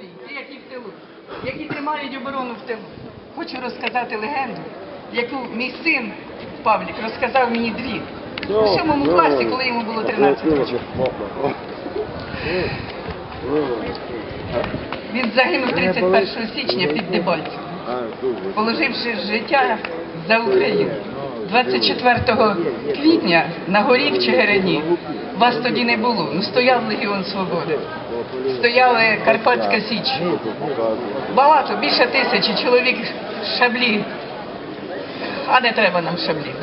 передовій, ті, які в тилу, які тримають оборону в тилу. Хочу розказати легенду, яку мій син Павлік розказав мені дві. У сьомому класі, коли йому було 13 років. Він загинув 31 січня під Дебальцем, положивши життя за Україну. 24 квітня на горі в Чигирині вас тоді не було. Ну стояв Легіон Свободи, стояли Карпатська Січ. Багато, більше тисячі чоловік шаблі. А не треба нам шаблів,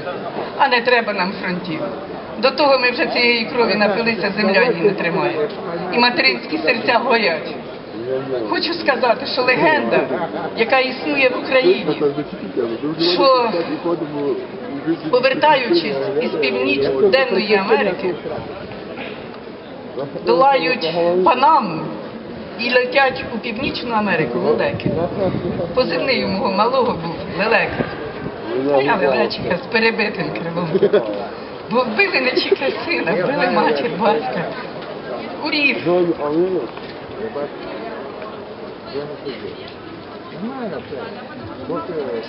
а не треба нам фронтів. До того ми вже цієї крові напилися, земля її не тримає. І материнські серця горять. Хочу сказати, що легенда, яка існує в Україні, що повертаючись із північно-денної Америки, долають Панаму і летять у Північну Америку лелеки. Позивний у мого малого був лелека. А я лелечика з перебитим крилом. Бо вбили не тільки сина, вбили матір, батька. Урів.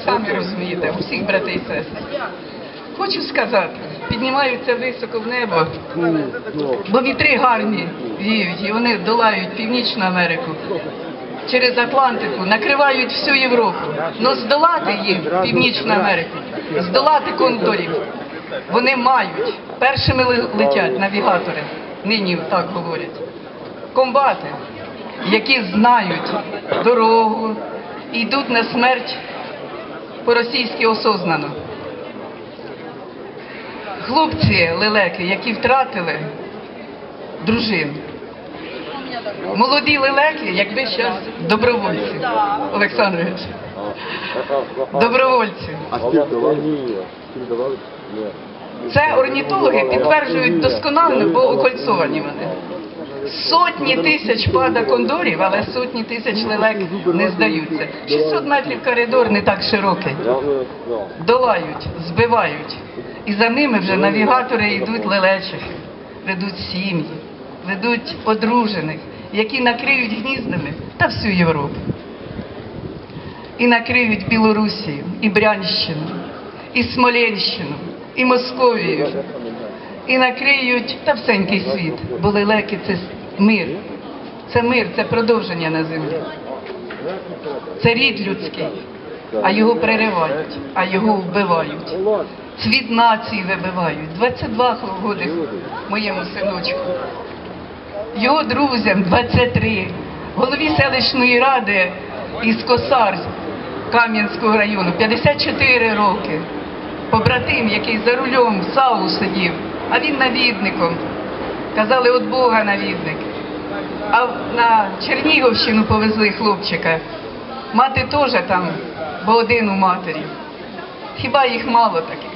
Самі розумієте, усіх брати і сестри. Хочу сказати, піднімаються високо в небо, бо вітри гарні віють, і вони долають Північну Америку. Через Атлантику накривають всю Європу. Но здолати їм Північну Америку, здолати кондорів. Вони мають. Першими летять навігатори, нині так говорять. Комбати, які знають дорогу, йдуть на смерть по-російськи осознано. Хлопці лелеки, які втратили дружин. Молоді лелеки, якби зараз добровольці. Олександрович, добровольці. Це орнітологи підтверджують досконально, бо окольцовані вони. Сотні тисяч пада кондорів, але сотні тисяч лелек не здаються. 600 метрів коридор не так широкий. Долають, збивають. І за ними вже навігатори йдуть лелечих, ведуть сім'ї, ведуть одружених, які накриють гніздами та всю Європу. І накриють Білорусію, і Брянщину, і Смоленщину, і Московію, і накриють та всенький світ, бо лелеки це мир. Це мир, це продовження на землі. Це рід людський, а його переривають, а його вбивають. Цвіт нації вибивають. 22 роки моєму синочку. Його друзям 23. Голові селищної ради із Косарськ Кам'янського району 54 роки. Побратим, який за рулем САУ сидів, а він навідником. Казали, от Бога навідник. А на Чернігівщину повезли хлопчика. Мати теж там, бо один у матері. Хіба їх мало таких?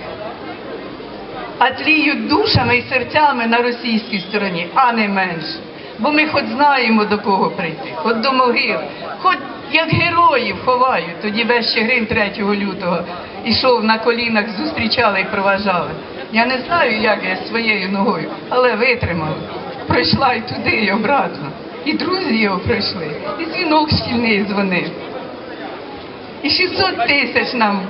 А тліють душами і серцями на російській стороні, а не менше. Бо ми хоч знаємо до кого прийти, хоч до могил, хоч як героїв ховають. Тоді весь Чигирин 3 лютого ішов на колінах, зустрічали і проважали. Я не знаю, як я своєю ногою, але витримала. Пройшла і туди, і обратно. І друзі його пройшли, і дзвінок шкільний дзвонив. І 600 тисяч нам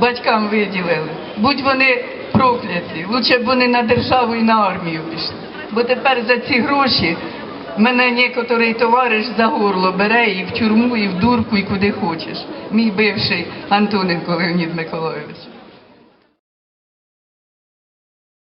батькам виділили. Будь вони прокляті. Лучше б вони на державу і на армію пішли. Бо тепер за ці гроші мене некоторий товариш за горло бере і в тюрму, і в дурку, і куди хочеш. Мій бивший Антоненко Леонід Миколайович.